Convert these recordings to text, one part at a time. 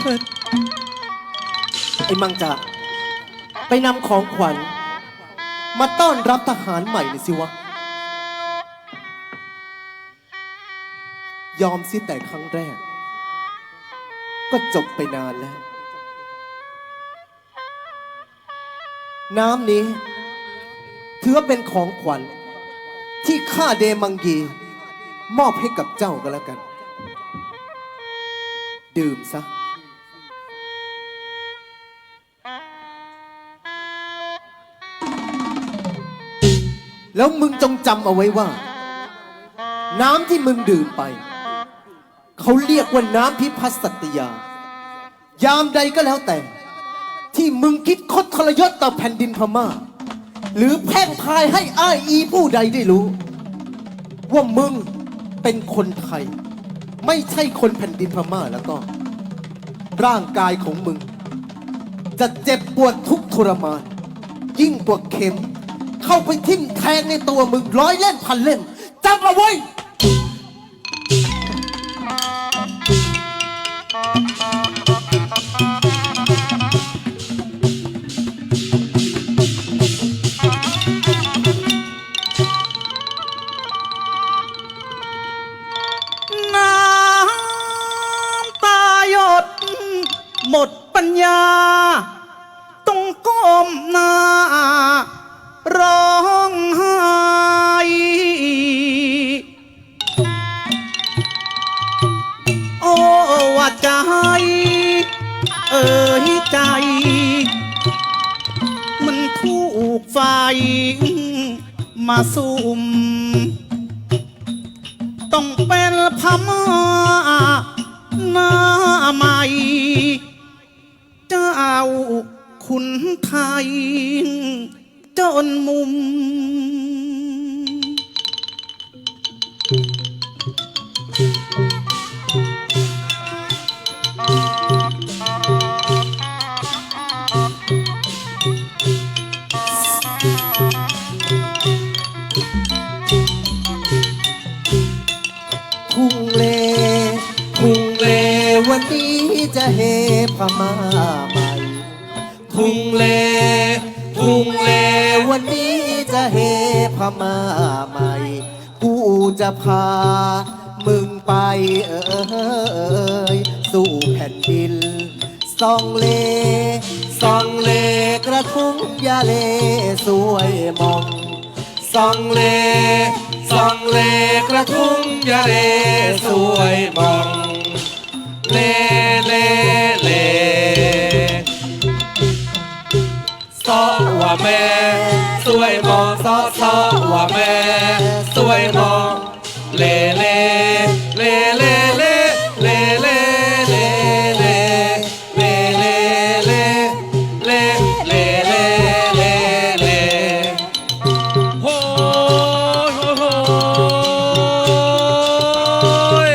เถิดไอ้มังจาไปนำของขวัญ มาต้อนรับทหารใหม่หน่อยสิวะ ยอมสิแต่ครั้งแรก ก็จบไปนานแล้ว น้ำนี้ ถือว่าเป็นของขวัญ ที่ข้าเดมังกีมอบให้กับเจ้าก็แล้วกัน ดื่มซะ แล้วมึงจงจำเอาไว้ว่า น้ำที่มึงดื่มไป เขาเรียกว่าน้ำพิพัฒน์สัตยา ยามใดก็แล้วแต่ ที่มึงคิดคดทรยศต่อแผ่นดินพม่า หรือแพร่งพายให้อ้ายอีผู้ใดได้รู้ ว่ามึงเป็นคนไทย ไม่ใช่คนแผ่นดินพม่าแล้วก็ ร่างกายของมึง จะเจ็บปวดทุกทรมาน ยิ่งกว่าเข็ม เข้าไปทิ่มแทงในตัวมึงร้อยเล่มพันเล่มจำเอาไว้น้ำตาหยด หมดปัญญา เอ่ยใจ มันถูกไฟมาซุ่มต้องเป็นพม่าหน้าใหม่ เจ้าคุณไทย จนมุมทุ่ง วันนี้จะเฮพม่าใหม่ทุ่งเลทุ่งเลวันนี้จะเฮพม่าใหม่กูจะพา มึงไปเอยสู่แผ่นดินซองเลซองเลกระทุ่งยาเลสวยมองซองเลซองเลกระทุ่งยาเลสวยมอง วยมองเลเลเลเลเลเลเลเลเลเลเลเลเลเลเลเลเลโอ้ยโอ้ยโอ้ย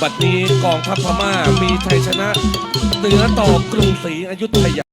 บัดนี้กองทัพพม่ามีชัยชนะ เหนือต่อกรุงศรีอยุธยา